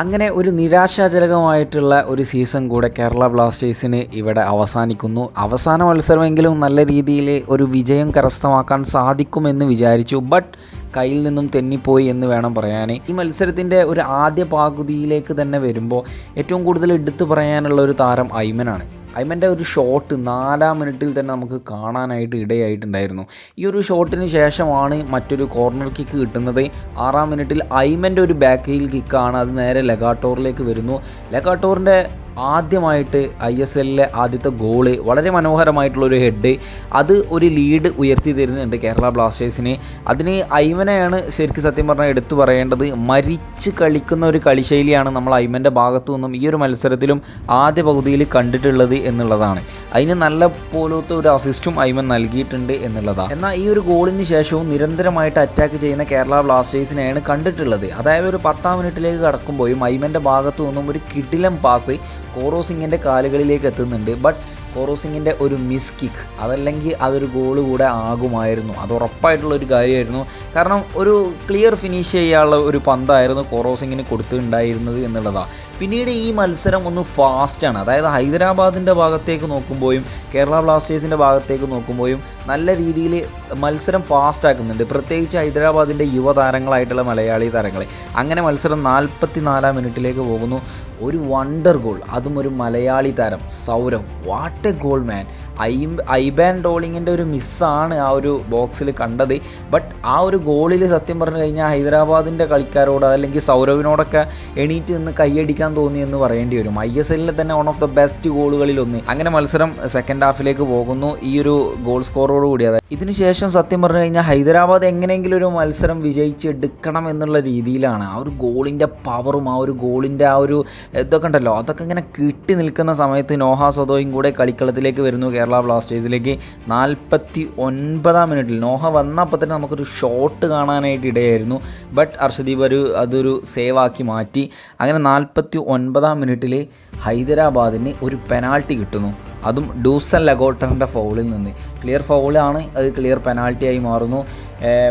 അങ്ങനെ ഒരു നിരാശാജനകമായിട്ടുള്ള ഒരു സീസൺ കൂടെ കേരള ബ്ലാസ്റ്റേഴ്സിന് ഇവിടെ അവസാനിക്കുന്നു. അവസാന മത്സരമെങ്കിലും നല്ല രീതിയിൽ ഒരു വിജയം കരസ്ഥമാക്കാൻ സാധിക്കുമെന്ന് വിചാരിച്ചു. ബട്ട് കയ്യിൽ നിന്നും തെന്നിപ്പോയി എന്ന് വേണം പറയാൻ. ഈ മത്സരത്തിന്റെ ഒരു ആദ്യ പകുതിയിലേക്ക് തന്നെ വരുമ്പോൾ ഏറ്റവും കൂടുതൽ എടുത്തു പറയാനുള്ള ഒരു താരം ഐമനാണ്. ഐമന്റെ ഒരു ഷോട്ട് നാലാം മിനിറ്റിൽ തന്നെ നമുക്ക് കാണാനായിട്ട് ഇടയായിട്ടുണ്ടായിരുന്നു. ഈ ഒരു ഷോട്ടിന് ശേഷമാണ് മറ്റൊരു കോർണർ കിക്ക് കിട്ടുന്നത്. ആറാം മിനിറ്റിൽ ഐമന്റെ ഒരു ബാക്ക് ഹീൽ കിക്കാണ് അത് നേരെ ലെഗാട്ടോറിലേക്ക് വരുന്നു. ലെഗാട്ടോറിന്റെ ആദ്യമായിട്ട് ഐ എസ് എല്ലിലെ ആദ്യത്തെ ഗോൾ വളരെ മനോഹരമായിട്ടുള്ളൊരു ഹെഡ് അത് ഒരു ലീഡ് ഉയർത്തി തരുന്നുണ്ട് കേരള ബ്ലാസ്റ്റേഴ്സിന്. അതിന് ഐമനെയാണ് ശരിക്കും സത്യം പറഞ്ഞാൽ എടുത്തു പറയേണ്ടത്. മരിച്ച് കളിക്കുന്ന ഒരു കളിശൈലിയാണ് നമ്മൾ ഐമന്റെ ഭാഗത്തു നിന്നും ഈ ഒരു മത്സരത്തിലും ആദ്യ പകുതിയിൽ കണ്ടിട്ടുള്ളത് എന്നുള്ളതാണ്. അതിന് നല്ല പോലത്തെ ഒരു അസിസ്റ്റും ഐമൻ നൽകിയിട്ടുണ്ട് എന്നുള്ളതാണ് എന്നാൽ ഈ ഒരു ഗോളിന് ശേഷവും നിരന്തരമായിട്ട് അറ്റാക്ക് ചെയ്യുന്ന കേരള ബ്ലാസ്റ്റേഴ്സിനെയാണ് കണ്ടിട്ടുള്ളത്. അതായത് ഒരു പത്താം മിനിറ്റിലേക്ക് കടക്കുമ്പോഴും ഐമന്റെ ഭാഗത്തു നിന്നും ഒരു കിടിലം പാസ് കോറോ സിംഗിന്റെ കാലുകളിലേക്ക് എത്തുന്നുണ്ട്. ബട്ട് കോറോ സിംഗിന്റെ ഒരു മിസ് കിക്ക് അതല്ലെങ്കിൽ അതൊരു ഗോൾ കൂടെ ആകുമായിരുന്നു. അത് ഉറപ്പായിട്ടുള്ള ഒരു കാര്യമായിരുന്നു. കാരണം ഒരു ക്ലിയർ ഫിനിഷ് ചെയ്യാനുള്ള ഒരു പന്തായിരുന്നു കോറോ സിംഗിന് കൊടുത്തിട്ടുണ്ടായിരുന്നത് എന്നുള്ളതാണ് പിന്നീട് ഈ മത്സരം ഒന്ന് ഫാസ്റ്റാണ് അതായത് ഹൈദരാബാദിന്റെ ഭാഗത്തേക്ക് നോക്കുമ്പോഴും കേരള ബ്ലാസ്റ്റേഴ്സിന്റെ ഭാഗത്തേക്ക് നോക്കുമ്പോഴും നല്ല രീതിയിൽ മത്സരം ഫാസ്റ്റ് ആക്കുന്നുണ്ട്. പ്രത്യേകിച്ച് ഹൈദരാബാദിന്റെ യുവതാരങ്ങളായിട്ടുള്ള മലയാളി താരങ്ങളെ. അങ്ങനെ മത്സരം നാൽപ്പത്തി നാലാം മിനിറ്റിലേക്ക് പോകുന്നു. ഒരു വണ്ടർ ഗോൾ അതും ഒരു മലയാളി താരം Sourav. What a goal man I Iban ഡോളിങ്ങിന്റെ ഒരു മിസ്സാണ് ആ ഒരു ബോക്സിൽ കണ്ടത്. ബട്ട് ആ ഒരു ഗോളിൽ സത്യം പറഞ്ഞു കഴിഞ്ഞാൽ ഹൈദരാബാദിന്റെ കളിക്കാരോട് അല്ലെങ്കിൽ സൗരവിനോടൊക്കെ എണീറ്റ് നിന്ന് കൈയടിക്കാൻ തോന്നി എന്ന് പറയേണ്ടി വരും. ഐ എസ് എല്ലിലെ തന്നെ വൺ ഓഫ് ദ ബെസ്റ്റ് ഗോളുകളിൽ ഒന്ന്. അങ്ങനെ മത്സരം സെക്കൻഡ് ഹാഫിലേക്ക് പോകുന്നു. ഈ ഒരു ഗോൾ സ്കോറോട് കൂടി. അതായത് ഇതിനുശേഷം സത്യം പറഞ്ഞു കഴിഞ്ഞാൽ ഹൈദരാബാദ് എങ്ങനെയെങ്കിലും ഒരു മത്സരം വിജയിച്ചെടുക്കണം എന്നുള്ള രീതിയിലാണ് ആ ഒരു ഗോളിന്റെ പവറും ആ ഒരു ഗോളിന്റെ ആ ഒരു ഇതൊക്കെ ഉണ്ടല്ലോ. അതൊക്കെ ഇങ്ങനെ കിട്ടി നിൽക്കുന്ന സമയത്ത് നോഹ സൊദോയും കൂടെ കളിക്കളത്തിലേക്ക് വരുന്നു കേരള ബ്ലാസ്റ്റേഴ്സിലേക്ക് നാൽപ്പത്തി ഒൻപതാം മിനിറ്റിൽ. നോഹ വന്നപ്പോൾ തന്നെ നമുക്കൊരു ഷോട്ട് കാണാനായിട്ട് ഇടയായിരുന്നു. ബട്ട് അർഷദീപ് ഒരു അതൊരു സേവാക്കി മാറ്റി. അങ്ങനെ നാൽപ്പത്തി ഒൻപതാം മിനിറ്റിൽ ഹൈദരാബാദിന് ഒരു പെനാൾട്ടി കിട്ടുന്നു. അതും ഡൂസൻ ലഗോട്ടറിന്റെ ഫൗളിൽ നിന്ന്. ക്ലിയർ ഫൗളാണ് അത് ക്ലിയർ പെനാൾട്ടിയായി മാറുന്നു.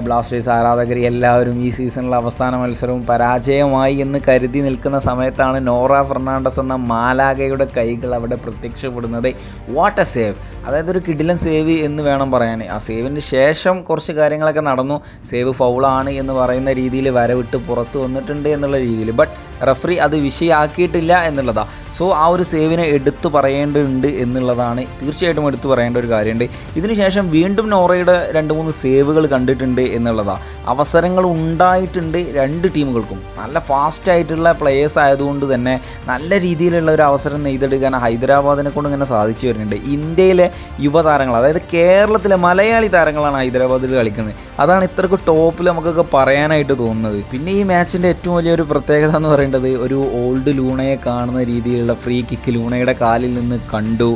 ബ്ലാസ്റ്റേഴ്സ് ആരാധകർ എല്ലാവരും ഈ സീസണിലെ അവസാന മത്സരവും പരാജയമായി എന്ന് കരുതി നിൽക്കുന്ന സമയത്താണ് നോറ ഫെർണാണ്ടസ് എന്ന മാലാഗയുടെ കൈകൾ അവിടെ പ്രത്യക്ഷപ്പെടുന്നത്. വാട്ട് എ സേവ് അതായത് ഒരു കിടിലൻ സേവ് എന്ന് വേണം പറയാൻ. ആ സേവിന് ശേഷം കുറച്ച് കാര്യങ്ങളൊക്കെ നടന്നു. സേവ് ഫൗളാണ് എന്ന് പറയുന്ന രീതിയിൽ വരവിട്ട് പുറത്ത് വന്നിട്ടുണ്ട് എന്നുള്ള രീതിയിൽ. ബട്ട് റഫറി അത് വിഷയമാക്കിയിട്ടില്ല എന്നുള്ളതാണ് സോ ആ ഒരു സേവിനെ എടുത്തു പറയേണ്ടതുണ്ട് എന്നുള്ളതാണ് തീർച്ചയായിട്ടും എടുത്തു പറയേണ്ട ഒരു കാര്യമുണ്ട്. ഇതിനുശേഷം വീണ്ടും നോറയുടെ രണ്ട് മൂന്ന് സേവുകൾ കണ്ടിട്ടുണ്ട് എന്നുള്ളതാണ് അവസരങ്ങൾ ഉണ്ടായിട്ടുണ്ട് രണ്ട് ടീമുകൾക്കും. നല്ല ഫാസ്റ്റ് ആയിട്ടുള്ള പ്ലേയേഴ്സ് ആയതുകൊണ്ട് തന്നെ നല്ല രീതിയിലുള്ള ഒരു അവസരം നെയ്തെടുക്കാൻ ഹൈദരാബാദിനെ കൊണ്ട് ഇങ്ങനെ സാധിച്ചു വരുന്നുണ്ട്. ഇന്ത്യയിലെ യുവതാരങ്ങൾ അതായത് കേരളത്തിലെ മലയാളി താരങ്ങളാണ് ഹൈദരാബാദിൽ കളിക്കുന്നത്. അതാണ് ഇത്രക്ക് ടോപ്പിൽ നമുക്കൊക്കെ പറയാനായിട്ട് തോന്നുന്നത്. പിന്നെ ഈ മാച്ചിന്റെ ഏറ്റവും വലിയൊരു പ്രത്യേകത എന്ന് പറയേണ്ടത് ഒരു ഓൾഡ് ലൂണയെ കാണുന്ന രീതിയിലുള്ള ഫ്രീ കിക്ക് ലൂണയുടെ കാലിൽ നിന്ന് കണ്ടു.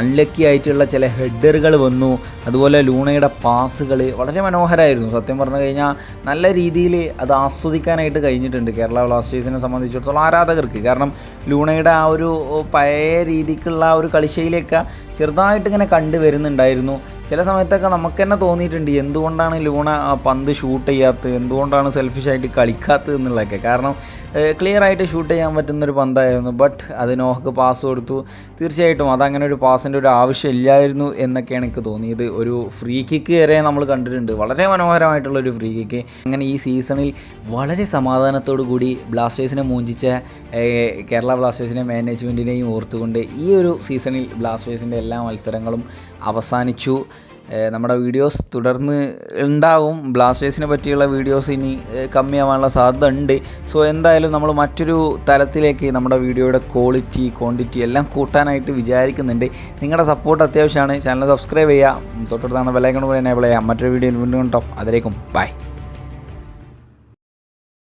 അൺലക്കി ആയിട്ടുള്ള ചില ഹെഡറുകൾ വന്നു. അതുപോലെ ലൂണയുടെ പാസുകൾ വളരെ മനോഹരമായിരുന്നു സത്യം പറഞ്ഞു കഴിഞ്ഞാൽ നല്ല രീതിയിൽ അത് ആസ്വദിക്കാനായിട്ട് കഴിഞ്ഞിട്ടുണ്ട് കേരള ബ്ലാസ്റ്റേഴ്സിനെ സംബന്ധിച്ചിടത്തോളം ആരാധകർക്ക്. കാരണം ലൂണയുടെ ആ ഒരു പഴയ രീതിക്കുള്ള ഒരു കളിശയിലേക്ക് ചെറുതായിട്ട് ഇങ്ങനെ കണ്ടുവരുന്നുണ്ടായിരുന്നു. ചില സമയത്തൊക്കെ നമുക്ക് തന്നെ തോന്നിയിട്ടുണ്ട് എന്തുകൊണ്ടാണ് ലൂണ പന്ത് ഷൂട്ട് ചെയ്യാത്തത്? എന്തുകൊണ്ടാണ് സെൽഫിഷായിട്ട് കളിക്കാത്തത് എന്നുള്ളതൊക്കെ? കാരണം ക്ലിയർ ആയിട്ട് ഷൂട്ട് ചെയ്യാൻ പറ്റുന്നൊരു പന്തായിരുന്നു. ബട്ട് അത് നോഹക്ക് പാസ് കൊടുത്തു. തീർച്ചയായിട്ടും അതങ്ങനെ ഒരു പാസിന്റെ ഒരു ആവശ്യമില്ലായിരുന്നു എന്നൊക്കെയാണ് എനിക്ക് തോന്നിയത്. ഒരു ഫ്രീ കിക്ക് വരെ നമ്മൾ കണ്ടിട്ടുണ്ട്. വളരെ മനോഹരമായിട്ടുള്ള ഒരു ഫ്രീ കിക്ക് അങ്ങനെ ഈ സീസണിൽ വളരെ സമാധാനത്തോടു കൂടി ബ്ലാസ്റ്റേഴ്സിനെ മൂഞ്ചിച്ച കേരള ബ്ലാസ്റ്റേഴ്സിനെ മാനേജ്മെന്റിനെയും ഓർത്തുകൊണ്ട് ഈ ഒരു സീസണിൽ ബ്ലാസ്റ്റേഴ്സിന്റെ എല്ലാ മത്സരങ്ങളും അവസാനിച്ചു. നമ്മുടെ വീഡിയോസ് തുടർന്ന് ഉണ്ടാവും. ബ്ലാസ്റ്റേഴ്സിനെ പറ്റിയുള്ള വീഡിയോസ് ഇനി കമ്മിയാവാനുള്ള സാധ്യത ഉണ്ട് സോ എന്തായാലും നമ്മൾ മറ്റൊരു തലത്തിലേക്ക് നമ്മുടെ വീഡിയോയുടെ ക്വാളിറ്റി ക്വാണ്ടിറ്റി എല്ലാം കൂട്ടാനായിട്ട് വിചാരിക്കുന്നുണ്ട്. നിങ്ങളുടെ സപ്പോർട്ട് അത്യാവശ്യമാണ്. ചാനൽ സബ്സ്ക്രൈബ് ചെയ്യുക. തൊട്ടടുത്താണ് ബെലൈക്കൺ കൂടെ എനേബിൾ ചെയ്യാം മറ്റൊരു വീഡിയോയിൽ വീണ്ടും കേട്ടോ അതിലേക്കും ബൈ